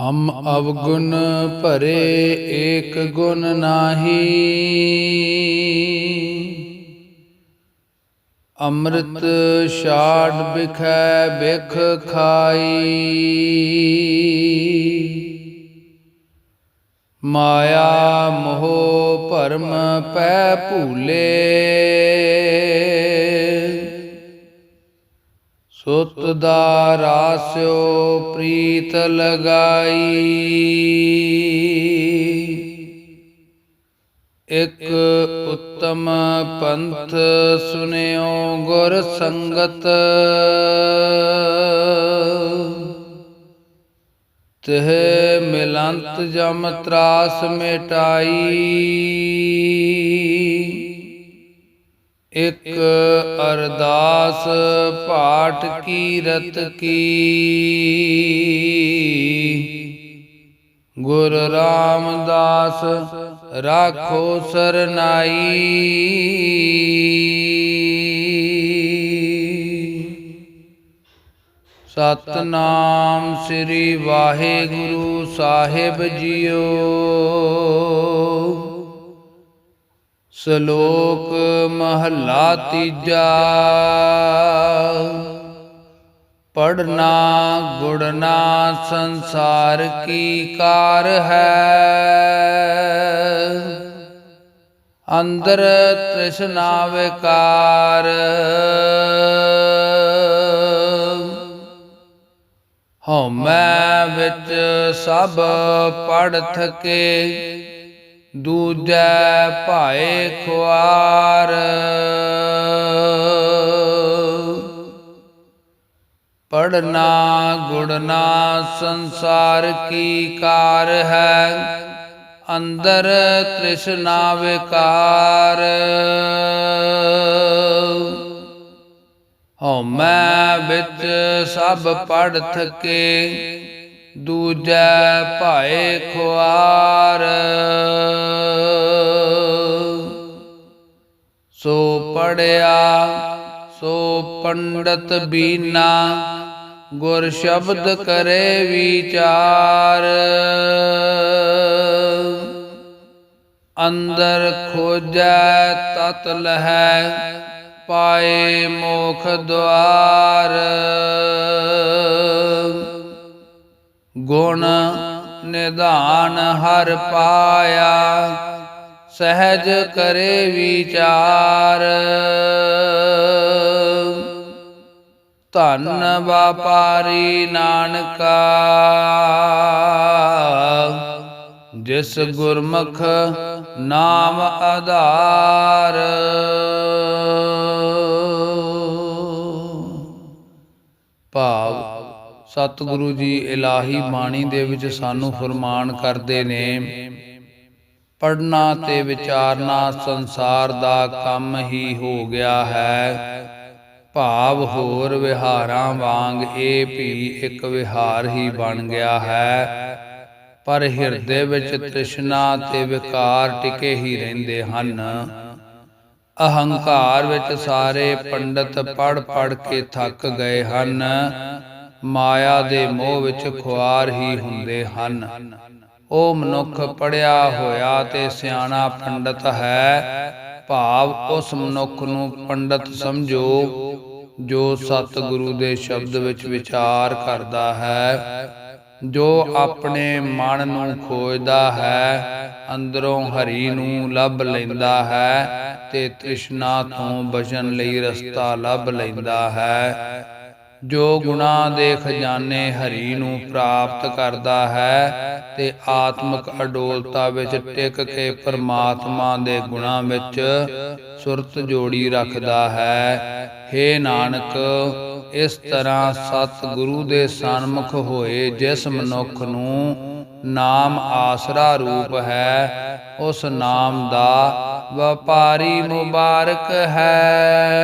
ਹਮ ਅਵਗੁਣ ਭਰੇ ਏਕ ਗੁਣ ਨਾਹੀ। ਅੰਮ੍ਰਿਤ ਛਾੜ ਬਿਖੈ ਬਿਖ ਖਾਈ। ਮਾਇਆ ਮੋਹ ਭਰਮ ਪੈ ਭੂਲੇ। ਸੁਤ ਦਾ ਰਾਸਿਓ ਪ੍ਰੀਤ ਲਗਾਈ। ਇਕ ਉੱਤਮ ਪੰਥ ਸੁਨਿਓ ਗੁਰ ਸੰਗਤ। ਤਿਹ ਮਿਲੰਤ ਜਮ ਤਰਾਸ ਮਿਟਾਈ। ਇਕ ਅਰਦਾਸ ਪਾਠ ਕੀਰਤ ਕੀ। ਗੁਰ ਰਾਮਦਾਸ ਰਾਖੋ ਸਰਨਾਈ। ਸਤਨਾਮ ਸ੍ਰੀ ਵਾਹਿਗੁਰੂ ਸਾਹਿਬ ਜੀਓ। ਸ਼ਲੋਕ ਮਹੱਲਾ ਤੀਜਾ। ਪੜਨਾ ਗੁੜਨਾ ਸੰਸਾਰ ਕੀ ਕਾਰ ਹੈ? ਅੰਦਰ ਤ੍ਰਿਸ਼ਨਾ ਵਿਕਾਰ। ਹਉਮੈ ਵਿੱਚ ਸਭ ਪੜ ਥਕੇ। ਦੂਜੈ ਭਾਏ ਖੁਆਰ। ਪੜਨਾ ਗੁੜਨਾ ਸੰਸਾਰ ਕੀ ਕਾਰ ਹੈ? ਅੰਦਰ ਤ੍ਰਿਸ਼ਨਾ ਵਿਕਾਰ। ਹਉਮੈ ਵਿੱਚ ਸਭ ਪੜ ਥਕੇ ਦੂਜੈ ਭਾਏ ਖੁਆਰ। ਸੋ ਪੜਿਆ ਸੋ ਪੰਡਤ ਬੀਨਾ, ਗੁਰ ਸ਼ਬਦ ਕਰੇ ਵਿਚਾਰ। ਅੰਦਰ ਖੋਜੈ, ਤਤ ਲਹੈ, ਪਾਏ ਮੋਖ ਦੁਆਰ। ਗੁਣ ਨਿਧਾਨ ਹਰ ਪਾਇਆ, ਸਹਿਜ ਕਰੇ ਵਿਚਾਰ। ਧਨ ਵਾਪਾਰੀ ਨਾਨਕਾ, ਜਿਸ ਗੁਰਮੁਖ ਨਾਮ ਆਧਾਰ। ਭਾਵ ਸਤਿਗੁਰੂ ਜੀ ਇਲਾਹੀ ਬਾਣੀ ਦੇ ਵਿੱਚ ਸਾਨੂੰ ਫਰਮਾਨ ਕਰਦੇ ਨੇ ਪੜਨਾ ਤੇ ਵਿਚਾਰਨਾ ਸੰਸਾਰ ਦਾ ਕੰਮ ਹੀ ਹੋ ਗਿਆ ਹੈ। ਭਾਵ ਹੋਰ ਵਿਹਾਰਾਂ ਵਾਂਗ ਇਹ ਵੀ ਇੱਕ ਵਿਹਾਰ ਹੀ ਬਣ ਗਿਆ ਹੈ। ਪਰ ਹਿਰਦੇ ਵਿੱਚ ਤ੍ਰਿਸ਼ਨਾ ਤੇ ਵਿਕਾਰ ਟਿਕੇ ਹੀ ਰਹਿੰਦੇ ਹਨ। ਅਹੰਕਾਰ ਵਿੱਚ ਸਾਰੇ ਪੰਡਤ ਪੜ ਪੜ ਕੇ ਥੱਕ ਗਏ ਹਨ। ਮਾਇਆ ਦੇ ਮੋਹ ਵਿੱਚ ਖੁਆਰ ਹੀ ਹੁੰਦੇ ਹਨ। ਉਹ ਮਨੁੱਖ ਪੜਿਆ ਹੋਇਆ ਤੇ ਸਿਆਣਾ ਪੰਡਤ ਹੈ। ਭਾਵ ਉਸ ਮਨੁੱਖ ਨੂੰ ਪੰਡਤ ਸਮਝੋ, ਜੋ ਸਤਿਗੁਰੂ ਦੇ ਸ਼ਬਦ ਵਿੱਚ ਵਿਚਾਰ ਕਰਦਾ ਹੈ, ਜੋ ਆਪਣੇ ਮਨ ਨੂੰ ਖੋਜਦਾ ਹੈ, ਅੰਦਰੋਂ ਹਰੀ ਨੂੰ ਲੱਭ ਲੈਂਦਾ ਹੈ ਤੇ ਤ੍ਰਿਸ਼ਨਾ ਤੋਂ ਬਚਣ ਲਈ ਰਸਤਾ ਲੱਭ ਲੈਂਦਾ ਹੈ। ਜੋ ਗੁਨਾਹ ਦੇ ਖਜ਼ਾਨੇ ਹਰੀ ਨੂੰ ਪ੍ਰਾਪਤ ਕਰਦਾ ਹੈ ਤੇ ਆਤਮਿਕ ਅਡੋਲਤਾ ਵਿੱਚ ਟਿਕ ਕੇ ਪਰਮਾਤਮਾ ਦੇ ਗੁਣਾਂ ਵਿੱਚ ਸੁਰਤ ਜੋੜੀ ਰੱਖਦਾ ਹੈ। हे ਨਾਨਕ, ਇਸ ਤਰ੍ਹਾਂ ਸਤ ਗੁਰੂ ਦੇ ਸਨਮੁਖ ਹੋਏ ਜਿਸ ਮਨੁੱਖ ਨੂੰ ਨਾਮ ਆਸਰਾ ਰੂਪ ਹੈ, ਉਸ ਨਾਮ ਦਾ ਵਪਾਰੀ ਮੁਬਾਰਕ ਹੈ।